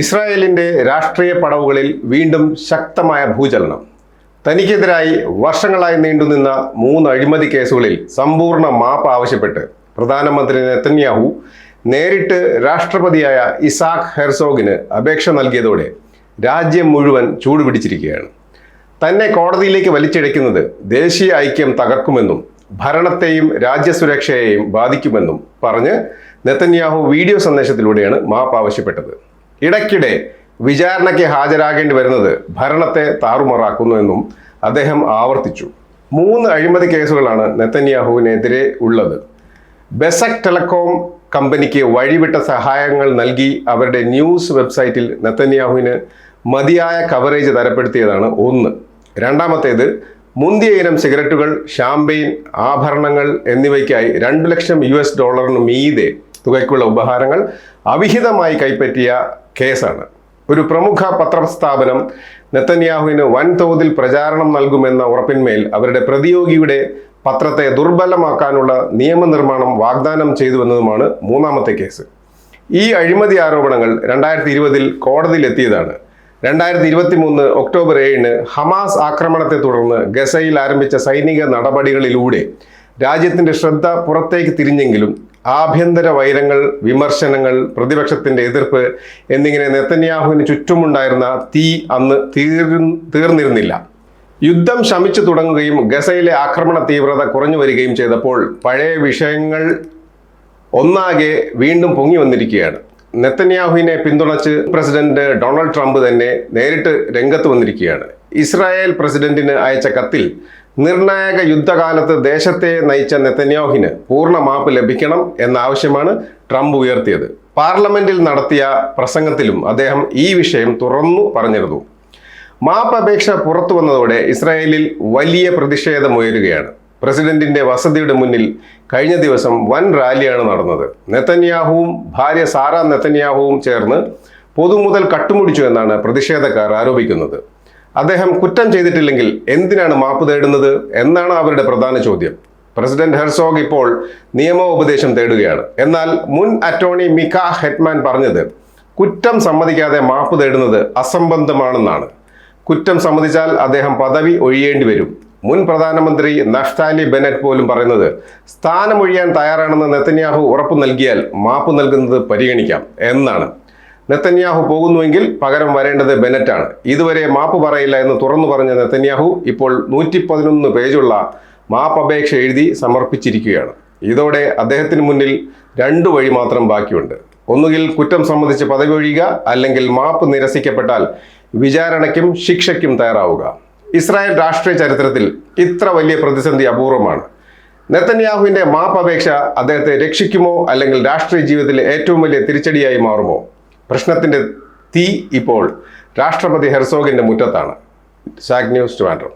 ഇസ്രായേലിന്റെ രാഷ്ട്രീയ പടവുകളിൽ വീണ്ടും ശക്തമായ ഭൂചലനം. തനിക്കെതിരായി വർഷങ്ങളായി നീണ്ടുനിന്ന മൂന്ന് അഴിമതി കേസുകളിൽ സമ്പൂർണ മാപ്പ് ആവശ്യപ്പെട്ട് പ്രധാനമന്ത്രി നെത്തന്യാഹു നേരിട്ട് രാഷ്ട്രപതിയായ ഇസാഖ് ഹെർസോഗിന് അപേക്ഷ നൽകിയതോടെ രാജ്യം മുഴുവൻ ചൂടുപിടിച്ചിരിക്കുകയാണ്. തന്നെ കോടതിയിലേക്ക് വലിച്ചിഴയ്ക്കുന്നത് ദേശീയ ഐക്യം തകർക്കുമെന്നും ഭരണത്തെയും രാജ്യസുരക്ഷയെയും ബാധിക്കുമെന്നും പറഞ്ഞ് നെത്തന്യാഹു വീഡിയോ സന്ദേശത്തിലൂടെയാണ് മാപ്പ് ആവശ്യപ്പെട്ടത്. ഇടയ്ക്കിടെ വിചാരണയ്ക്ക് ഹാജരാകേണ്ടി വരുന്നത് ഭരണത്തെ താറുമാറാക്കുന്നുവെന്നും അദ്ദേഹം ആവർത്തിച്ചു. മൂന്ന് അഴിമതി കേസുകളാണ് നെത്തന്യാഹുവിനെതിരെ ഉള്ളത്. ബെസക് ടെലകോം കമ്പനിക്ക് വഴിവിട്ട സഹായങ്ങൾ നൽകി അവരുടെ ന്യൂസ് വെബ്സൈറ്റിൽ നെത്തന്യാഹുവിന് മതിയായ കവറേജ് തരപ്പെടുത്തിയതാണ് ഒന്ന്. രണ്ടാമത്തേത് മുന്തിയ ഇനം സിഗരറ്റുകൾ ഷാമ്പെയിൻ ആഭരണങ്ങൾ എന്നിവയ്ക്കായി രണ്ടു ലക്ഷം യു എസ് ഡോളറിന് മീതെ തുകയ്ക്കുള്ള ഉപഹാരങ്ങൾ അവിഹിതമായി കൈപ്പറ്റിയ കേസാണ്. ഒരു പ്രമുഖ പത്രസ്ഥാപനം നെത്തന്യാഹുവിന് വൻതോതിൽ പ്രചാരണം നൽകുമെന്ന ഉറപ്പിന്മേൽ അവരുടെ പ്രതിയോഗിയുടെ പത്രത്തെ ദുർബലമാക്കാനുള്ള നിയമനിർമ്മാണം വാഗ്ദാനം ചെയ്തുവെന്നതുമാണ് മൂന്നാമത്തെ കേസ്. ഈ അഴിമതി ആരോപണങ്ങൾ രണ്ടായിരത്തി ഇരുപതിൽ കോടതിയിലെത്തിയതാണ്. രണ്ടായിരത്തി ഇരുപത്തി മൂന്ന് ഒക്ടോബർ ഏഴിന് ഹമാസ് ആക്രമണത്തെ തുടർന്ന് ഗസയിൽ ആരംഭിച്ച സൈനിക നടപടികളിലൂടെ രാജ്യത്തിന്റെ ശ്രദ്ധ പുറത്തേക്ക് തിരിഞ്ഞെങ്കിലും ആഭ്യന്തര വൈരങ്ങൾ വിമർശനങ്ങൾ പ്രതിപക്ഷത്തിന്റെ എതിർപ്പ് എന്നിങ്ങനെ നെത്തന്യാഹുവിന് ചുറ്റുമുണ്ടായിരുന്ന തീ അന്ന് തീർ തീർന്നിരുന്നില്ല. യുദ്ധം ശമിച്ചു തുടങ്ങുകയും ഗസയിലെ ആക്രമണ തീവ്രത കുറഞ്ഞു വരികയും ചെയ്തപ്പോൾ പഴയ വിഷയങ്ങൾ ഒന്നാകെ വീണ്ടും പൊങ്ങി വന്നിരിക്കുകയാണ്. നെത്തന്യാഹുവിനെ പിന്തുണച്ച് പ്രസിഡന്റ് ഡൊണാൾഡ് ട്രംപ് തന്നെ നേരിട്ട് രംഗത്ത് വന്നിരിക്കുകയാണ്. ഇസ്രായേൽ പ്രസിഡന്റിന് അയച്ച കത്തിൽ നിർണായക യുദ്ധകാലത്ത് ദേശത്തെ നയിച്ച നെത്തന്യാഹുവിന് പൂർണ മാപ്പ് ലഭിക്കണം എന്ന ആവശ്യമാണ് ട്രംപ് ഉയർത്തിയത്. പാർലമെന്റിൽ നടത്തിയ പ്രസംഗത്തിലും അദ്ദേഹം ഈ വിഷയം തുറന്നു പറഞ്ഞിരുന്നു. മാപ്പ് അപേക്ഷ പുറത്തു വന്നതോടെ ഇസ്രായേലിൽ വലിയ പ്രതിഷേധമുയരുകയാണ് പ്രസിഡന്റിന്റെ വസതിയുടെ മുന്നിൽ കഴിഞ്ഞ ദിവസം വൻ റാലിയാണ് നടന്നത്. നെത്തന്യാഹുവും ഭാര്യ സാറ നെത്തന്യാഹുവും ചേർന്ന് പൊതുമുതൽ കട്ടുമുടിച്ചു എന്നാണ് പ്രതിഷേധക്കാർ ആരോപിക്കുന്നത്. അദ്ദേഹം കുറ്റം ചെയ്തിട്ടില്ലെങ്കിൽ എന്തിനാണ് മാപ്പ് തേടുന്നത് എന്നാണ് അവരുടെ പ്രധാന ചോദ്യം. പ്രസിഡന്റ് ഹെർസോഗ് ഇപ്പോൾ നിയമോപദേശം തേടുകയാണ്. എന്നാൽ മുൻ അറ്റോർണി മിക്ക ഹെറ്റ്മാൻ പറഞ്ഞത് കുറ്റം സമ്മതിക്കാതെ മാപ്പ് തേടുന്നത് അസംബന്ധമാണെന്നാണ്. കുറ്റം സമ്മതിച്ചാൽ അദ്ദേഹം പദവി ഒഴിയേണ്ടി വരും. മുൻ പ്രധാനമന്ത്രി നഫ്താലി ബെനറ്റ് പോലും പറയുന്നത് സ്ഥാനമൊഴിയാൻ തയ്യാറാണെന്ന് നെത്തന്യാഹു ഉറപ്പു നൽകിയാൽ മാപ്പ് നൽകുന്നത് പരിഗണിക്കാം എന്നാണ്. നെത്തന്യാഹു പോകുന്നുവെങ്കിൽ പകരം വരേണ്ടത് ബെനറ്റാണ്. ഇതുവരെ മാപ്പ് പറയില്ല എന്ന് തുറന്നു പറഞ്ഞ നെത്തന്യാഹു ഇപ്പോൾ നൂറ്റി പതിനൊന്ന് പേജുള്ള മാപ്പപേക്ഷ എഴുതി സമർപ്പിച്ചിരിക്കുകയാണ്. ഇതോടെ അദ്ദേഹത്തിന് മുന്നിൽ രണ്ടു വഴി മാത്രം ബാക്കിയുണ്ട്. ഒന്നുകിൽ കുറ്റം സംബന്ധിച്ച് പദവി ഒഴിയുക അല്ലെങ്കിൽ മാപ്പ് നിരസിക്കപ്പെട്ടാൽ വിചാരണയ്ക്കും ശിക്ഷയ്ക്കും തയ്യാറാവുക. ഇസ്രായേൽ രാഷ്ട്രീയ ചരിത്രത്തിൽ ഇത്ര വലിയ പ്രതിസന്ധി അപൂർവമാണ്. നെത്തന്യാഹുവിന്റെ മാപ്പപേക്ഷ അദ്ദേഹത്തെ രക്ഷിക്കുമോ അല്ലെങ്കിൽ രാഷ്ട്രീയ ജീവിതത്തിലെ ഏറ്റവും വലിയ തിരിച്ചടിയായി മാറുമോ? പ്രശ്നത്തിന്റെ തീ ഇപ്പോൾ രാഷ്ട്രപതി ഹെർസോഗിന്റെ മുറ്റത്താണ്. സാഗ് ന്യൂസ് ട്രിവാൻഡ്രം.